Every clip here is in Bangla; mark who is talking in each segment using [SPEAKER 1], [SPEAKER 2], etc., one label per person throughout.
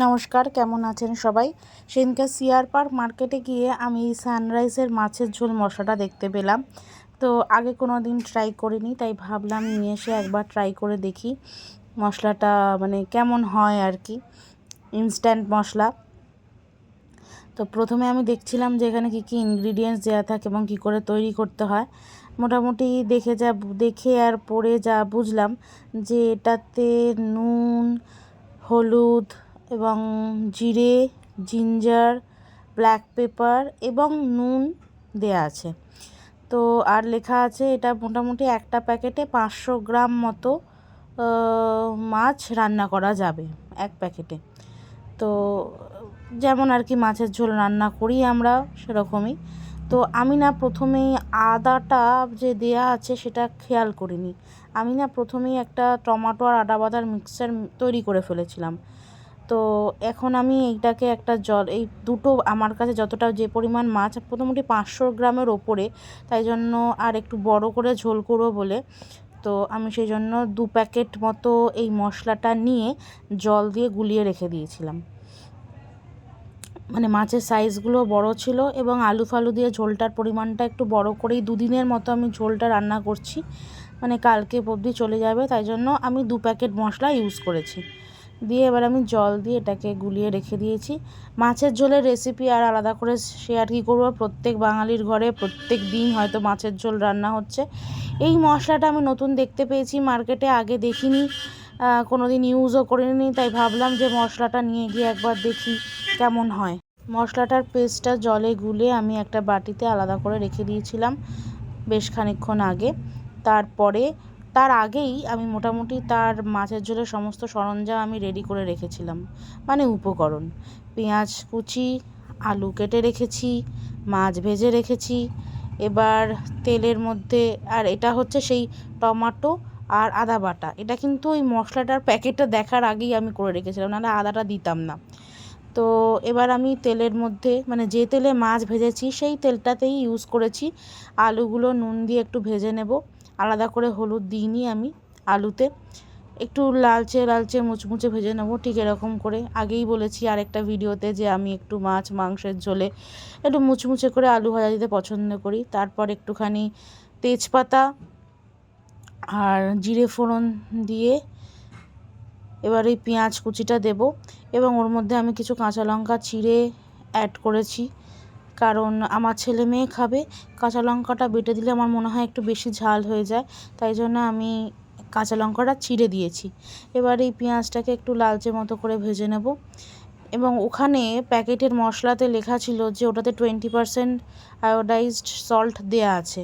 [SPEAKER 1] নমস্কার, কেমন আছেন সবাই? সেদিনকে সিয়ার পার্ক মার্কেটে গিয়ে আমি সানরাইজের মাছের ঝোল মশলাটা দেখতে পেলাম। তো আগে কোনো দিন ট্রাই করিনি, তাই ভাবলাম নিয়ে এসে একবার ট্রাই করে দেখি মশলাটা মানে কেমন হয় আর কি, ইনস্ট্যান্ট মশলা। তো প্রথমে আমি দেখছিলাম যে এখানে কী কী ইনগ্রিডিয়েন্টস দেওয়া থাকে এবং কী করে তৈরি করতে হয়। মোটামুটি দেখে যা, দেখে আর পড়ে যা বুঝলাম যে এটাতে নুন, হলুদ এবং জিরে, জিঞ্জার, ব্ল্যাক পেপার এবং নুন দেয়া আছে। তো আর লেখা আছে এটা মোটামুটি একটা প্যাকেটে পাঁচশো গ্রাম মতো মাছ রান্না করা যাবে এক প্যাকেটে। তো যেমন আর কি মাছের ঝোল রান্না করি আমরা সেরকমই। তো আমি না প্রথমেই আদাটা যে দেয়া আছে সেটা খেয়াল করিনি। আমি না প্রথমেই একটা টমাটো আর আদা বাদার মিক্সচার তৈরি করে ফেলেছিলাম। তো এখন আমি এইটাকে একটা জল, এই দুটো আমার কাছে যতটা যে পরিমাণ মাছ, মোটামুটি পাঁচশো গ্রামের ওপরে, তাই জন্য আর একটু বড় করে ঝোল করব বলে। তো আমি সেই জন্য দু প্যাকেট মতো এই মশলাটা নিয়ে জল দিয়ে গুলিয়ে রেখে দিয়েছিলাম। মানে মাছের সাইজগুলো বড় ছিল এবং আলু ফালু দিয়ে ঝোলটার পরিমাণটা একটু বড় করেই দুদিনের মতো আমি ঝোলটা রান্না করছি। মানে কালকে অবধি চলে যাবে, তাই জন্য আমি দু প্যাকেট মশলা ইউজ করেছি। দিয়ে এবার আমি জল দিয়ে এটাকে গুলিয়ে রেখে দিয়েছি। মাছের ঝোলের রেসিপি আর আলাদা করে শেয়ার কী করব? প্রত্যেক বাঙালির ঘরে প্রত্যেক দিন হয়তো মাছের ঝোল রান্না হচ্ছে। এই মশলাটা আমি নতুন দেখতে পেয়েছি মার্কেটে আগে দেখিনি কোনো দিন ইউজও করিনি, তাই ভাবলাম যে মশলাটা নিয়ে গিয়ে একবার দেখি কেমন হয়। মশলাটার পেস্টটা জলে গুলে আমি একটা বাটিতে আলাদা করে রেখে দিয়েছিলাম বেশ খানিক্ষণ আগে। তারপরে তার আগেই আমি মোটামুটি তার মাছের ঝোলের সমস্ত সরঞ্জাম আমি রেডি করে রেখেছিলাম। মানে উপকরণ। পেঁয়াজ কুচি, আলু কেটে রেখেছি, মাছ ভেজে রেখেছি। এবার তেলের মধ্যে, আর এটা হচ্ছে সেই টমাটো আর আদা বাটা। এটা কিন্তু ওই মশলাটার প্যাকেটটা দেখার আগেই আমি করে রেখেছিলাম, নাহলে আদাটা দিতাম না। তো এবার আমি তেলের মধ্যে মানে যে তেলে মাছ ভেজেছি, সেই তেলটাতেই ইউজ করেছি। আলুগুলো নুন দিয়ে একটু ভেজে নেব। আলাদা করে হলুদ দিইনি আমি আলুতে। একটু লালচে লালচে মুচমুচে ভেজে নেব, ঠিক এরকম করে। আগেই বলেছি আরেকটা ভিডিওতে যে আমি একটু মাছ, মাংসের ঝোলে একটু মুচমুচে করে আলু ভাজা দিতে পছন্দ করি। তারপর একটুখানি তেজপাতা আর জিরে ফোড়ন দিয়ে এবার এই পেঁয়াজ কুচিটা দেব। এবং ওর মধ্যে আমি কিছু কাঁচা লঙ্কা চিড়ে অ্যাড করেছি। কারণ আমার ছেলে মেয়ে খাবে, কাঁচা লঙ্কাটা বেটে দিলে আমার মনে হয় একটু বেশি ঝাল হয়ে যায়, তাই জন্য আমি কাঁচা লঙ্কাটা চিড়ে দিয়েছি। এবার এই পেঁয়াজটাকে একটু লালচে মতো করে ভেজে নেব এবং ওখানে প্যাকেটের মশলাতে লেখা ছিল যে ওটাতে টোয়েন্টি পারসেন্ট আয়োডাইজড সল্ট দেয়া আছে,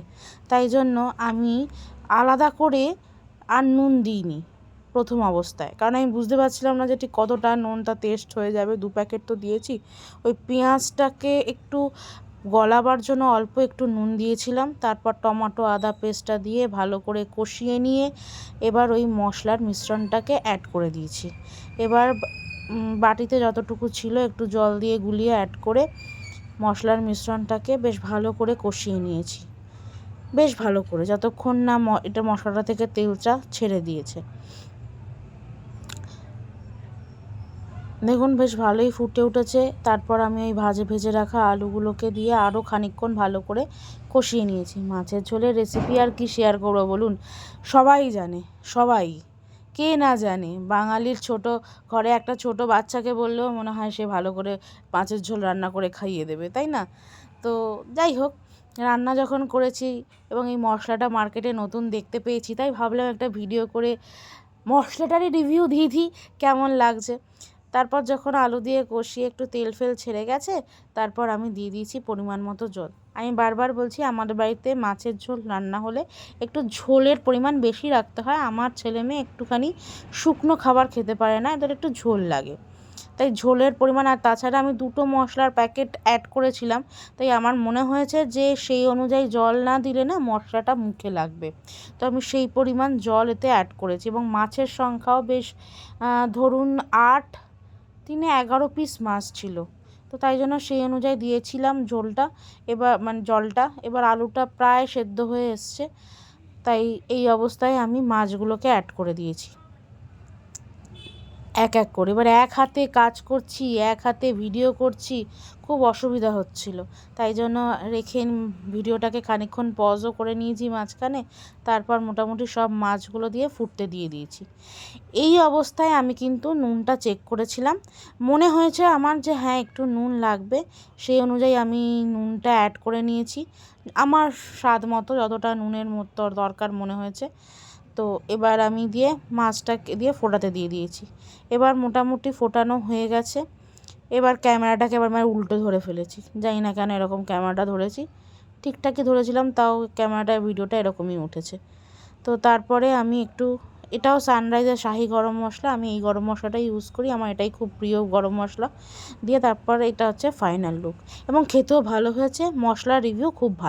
[SPEAKER 1] তাই জন্য আমি আলাদা করে আর নুন দিইনি। প্রথম অবস্থায়। কারণ আমি বুঝতে পারছিলাম না যে ঠিক কতটা নুনটা টেস্ট হয়ে যাবে। দু প্যাকেট তো দিয়েছি। ওই পেঁয়াজটাকে একটু গলাবার জন্য অল্প একটু নুন দিয়েছিলাম। তারপর টমেটো, আদা পেস্টটা দিয়ে ভালো করে কষিয়ে নিয়ে এবার ওই মশলার মিশ্রণটাকে অ্যাড করে দিয়েছি। এবার বাটিতে যতটুকু ছিল একটু জল দিয়ে গুলিয়ে অ্যাড করে মশলার মিশ্রণটাকে বেশ ভালো করে কষিয়ে নিয়েছি। বেশ ভালো করে, যতক্ষণ না এটা মশলাটা থেকে তেলটা ছেড়ে দিয়েছে। দেখুন, বেশ ভালোই ফুটে উঠেছে। তারপর আমি ওই ভাজে ভেজে রাখা আলুগুলোকে দিয়ে আরও খানিকক্ষণ ভালো করে কষিয়ে নিয়েছি। মাছের ঝোলের রেসিপি আর কি শেয়ার করব বলুন? সবাই জানে, সবাই। কে না জানে? বাঙালির ছোট ঘরে একটা ছোট বাচ্চাকে বললেও মনে হয় সে ভালো করে মাছের ঝোল রান্না করে খাইয়ে দেবে, তাই না? তো যাই হোক, রান্না যখন করেছি এবং এই মশলাটা মার্কেটে নতুন দেখতে পেয়েছি, তাই ভাবলাম একটা ভিডিও করে মশলাটারই রিভিউ দিয়ে দিই, কেমন লাগছে। তারপর যখন আলু দিয়ে কষিয়ে একটু তেল ফেল ছেড়ে গেছে, তারপর আমি দিয়ে দিয়েছি পরিমাণ মতো জল। আমি বারবার বলছি, আমাদের বাড়িতে মাছের ঝোল রান্না হলে একটু ঝোলের পরিমাণ বেশি রাখতে হয়। আমার ছেলে মেয়ে একটুখানি শুকনো খাবার খেতে পারে না, এদের একটু ঝোল লাগে। তাই ঝোলের পরিমাণ আর তাছাড়া আমি দুটো মশলার প্যাকেট অ্যাড করেছিলাম। তাই আমার মনে হয়েছে যে সেই অনুযায়ী জল না দিলে না মশলাটা মুখে লাগবে। তো আমি সেই পরিমাণ জল এতে অ্যাড করেছি এবং মাছের সংখ্যাও বেশ ধরুন আট তিনে এগারো পিস মাছ ছিল। তো তাই জন্য সেই অনুযায়ী দিয়েছিলাম ঝোলটা। এবার মানে জলটা। এবার আলুটা প্রায় সেদ্ধ হয়ে এসছে। তাই এই অবস্থায় আমি মাছগুলোকে অ্যাড করে দিয়েছি। এক এক করে। এবার এক হাতে কাজ করছি, এক হাতে ভিডিও করছি, খুব অসুবিধা হচ্ছিল। তাই জন্য রেখে ভিডিওটাকে খানিকক্ষণ পজও করে নিয়েছি মাঝখানে, তারপর মোটামুটি সব মাছগুলো দিয়ে ফুটতে দিয়ে দিয়েছি। এই অবস্থায় আমি কিন্তু নুনটা চেক করেছিলাম। মনে হয়েছে আমার যে হ্যাঁ একটু নুন লাগবে, সেই অনুযায়ী আমি নুনটা অ্যাড করে নিয়েছি। আমার স্বাদ মতো যতটা নুনের মতো দরকার মনে হয়েছে। তো এবার আমি দিয়ে মাছটাকে দিয়ে ফোটাতে দিয়ে দিয়েছি। এবার মোটামুটি ফোটানো হয়ে গেছে। এবার ক্যামেরাটাকে এবার আমি উল্টো ধরে ফেলেছি। জানি না কেন এরকম ক্যামেরাটা ধরেছি। ঠিকঠাকই ধরেছিলাম, তাও ক্যামেরাটা, ভিডিওটা এরকমই উঠেছে। তো তারপরে আমি একটু, এটাও সানরাইজের শাহি গরম মশলা, আমি এই গরম মশলাটাই ইউজ করি। আমার এটাই খুব প্রিয় গরম মশলা। দিয়ে তারপর এটা হচ্ছে ফাইনাল লুক এবং খেতেও ভালো হয়েছে, মশলার রিভিউ খুব ভালো।